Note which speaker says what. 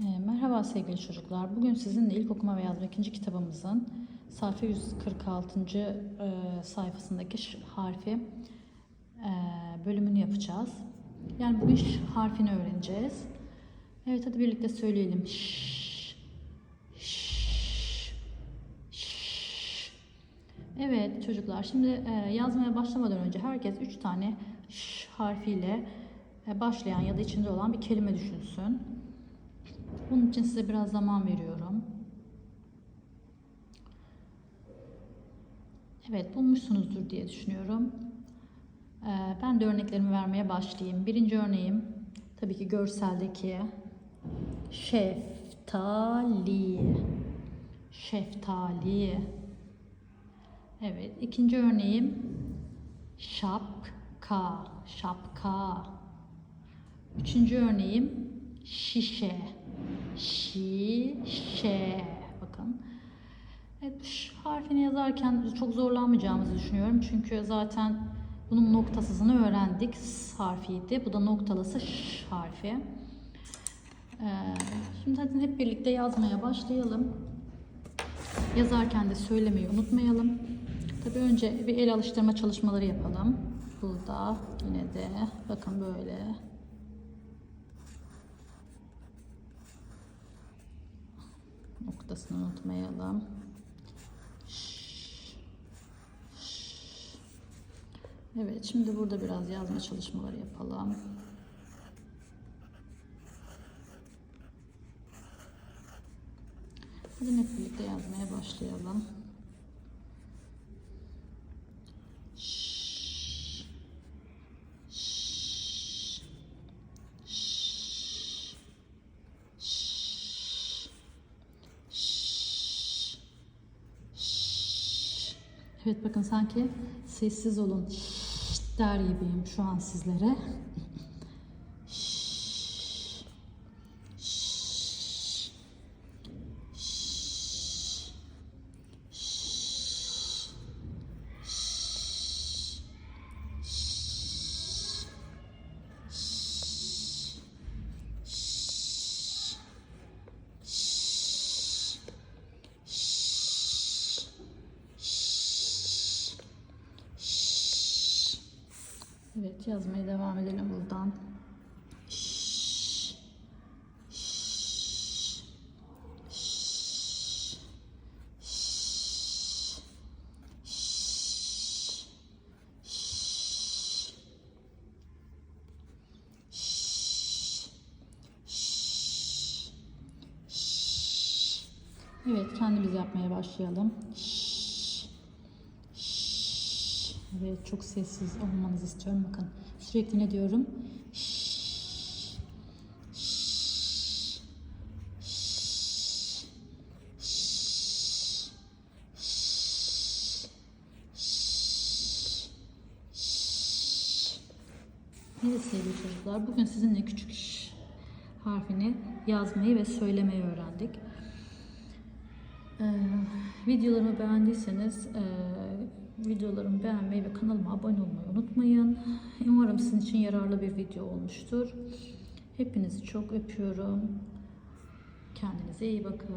Speaker 1: Ee, Merhaba sevgili çocuklar. Bugün sizinle ilk okuma ve yazma ikinci kitabımızın sayfa 146. e, sayfasındaki harfi e, bölümünü yapacağız. Yani bugün ş harfini öğreneceğiz. Evet hadi birlikte söyleyelim. Ş, ş, ş. Evet çocuklar şimdi e, yazmaya başlamadan önce herkes üç tane ş harfiyle başlayan ya da içinde olan bir kelime düşünsün. Bunun için size biraz zaman veriyorum. Evet bulmuşsunuzdur diye düşünüyorum. Ee, ben de örneklerimi vermeye başlayayım. Birinci örneğim tabii ki görseldeki şeftali. Şeftali. Evet ikinci örneğim şapka. Şapka. Üçüncü örneğim şişe. Şişe. Bakın. Evet, ş harfini yazarken çok zorlanmayacağımızı düşünüyorum. Çünkü zaten bunun noktasızını öğrendik. S harfiydi. Bu da noktalısı ş harfi. Ee, şimdi hadi hep birlikte yazmaya başlayalım. Yazarken de söylemeyi unutmayalım. Tabii önce bir el alıştırma çalışmaları yapalım. Burada yine de bakın böyle noktasını unutmayalım. Evet, şimdi burada biraz yazma çalışmaları yapalım. Hadi hep birlikte yazmaya başlayalım. Evet bakın sanki sessiz olun der gibiyim şu an sizlere. Evet yazmaya devam edelim buradan. Evet kendimiz yapmaya başlayalım. Şşş. Evet çok sessiz olmanızı istiyorum. Bakın sürekli ne diyorum? Şşş. Şşş. Şşş. Şşş. Şşş. Şşş. Evet sevgili çocuklar bugün sizinle küçük ş harfini yazmayı ve söylemeyi öğrendik. Ee, videolarımı beğendiyseniz e, videolarımı beğenmeyi ve kanalıma abone olmayı unutmayın. Umarım sizin için yararlı bir video olmuştur. Hepinizi çok öpüyorum. Kendinize iyi bakın.